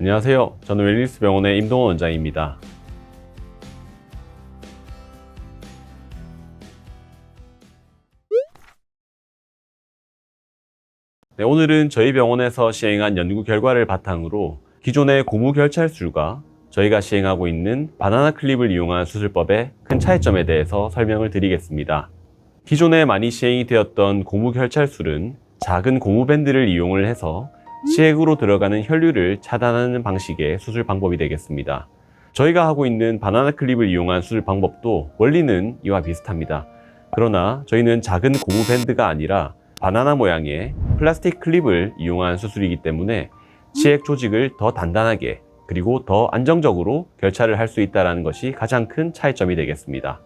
안녕하세요. 저는 웰리스 병원의 임동원 원장입니다. 네, 오늘은 저희 병원에서 시행한 연구 결과를 바탕으로 기존의 고무 결찰술과 저희가 시행하고 있는 바나나 클립을 이용한 수술법의 큰 차이점에 대해서 설명을 드리겠습니다. 기존에 많이 시행이 되었던 고무 결찰술은 작은 고무 밴드를 이용을 해서 시액으로 들어가는 혈류를 차단하는 방식의 수술 방법이 되겠습니다. 저희가 하고 있는 바나나 클립을 이용한 수술 방법도 원리는 이와 비슷합니다. 그러나 저희는 작은 고무 밴드가 아니라 바나나 모양의 플라스틱 클립을 이용한 수술이기 때문에 치액 조직을 더 단단하게 그리고 더 안정적으로 결찰을 할수 있다는 것이 가장 큰 차이점이 되겠습니다.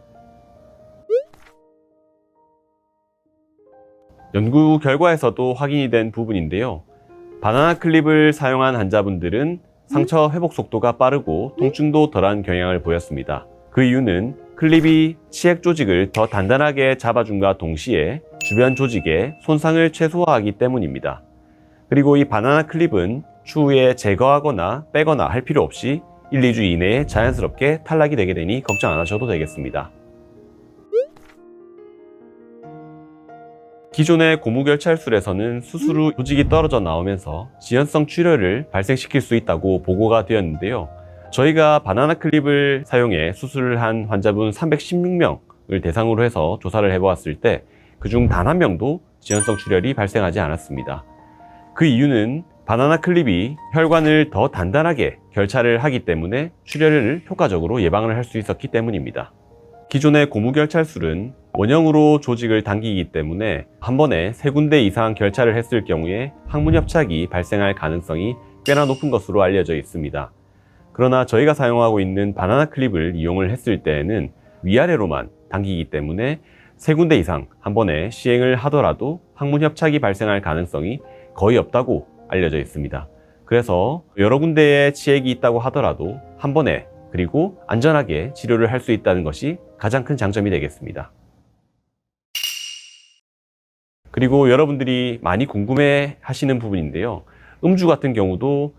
연구 결과에서도 확인이 된 부분인데요. 바나나 클립을 사용한 환자분들은 상처 회복 속도가 빠르고 통증도 덜한 경향을 보였습니다. 그 이유는 클립이 치액 조직을 더 단단하게 잡아준과 동시에 주변 조직의 손상을 최소화하기 때문입니다. 그리고 이 바나나 클립은 추후에 제거하거나 빼거나 할 필요 없이 1, 2주 이내에 자연스럽게 탈락이 되게 되니 걱정 안 하셔도 되겠습니다. 기존의 고무결찰술에서는 수술 후 조직이 떨어져 나오면서 지연성 출혈을 발생시킬 수 있다고 보고가 되었는데요. 저희가 바나나 클립을 사용해 수술을 한 환자분 316명을 대상으로 해서 조사를 해보았을 때 그 중 단 한 명도 지연성 출혈이 발생하지 않았습니다. 그 이유는 바나나 클립이 혈관을 더 단단하게 결찰을 하기 때문에 출혈을 효과적으로 예방을 할 수 있었기 때문입니다. 기존의 고무결찰술은 원형으로 조직을 당기기 때문에 한 번에 세 군데 이상 결찰을 했을 경우에 항문협착이 발생할 가능성이 꽤나 높은 것으로 알려져 있습니다. 그러나 저희가 사용하고 있는 바나나 클립을 이용을 했을 때에는 위아래로만 당기기 때문에 세 군데 이상 한 번에 시행을 하더라도 항문협착이 발생할 가능성이 거의 없다고 알려져 있습니다. 그래서 여러 군데에 치액이 있다고 하더라도 한 번에 그리고 안전하게 치료를 할 수 있다는 것이 가장 큰 장점이 되겠습니다. 그리고 여러분들이 많이 궁금해 하시는 부분인데요. 음주 같은 경우도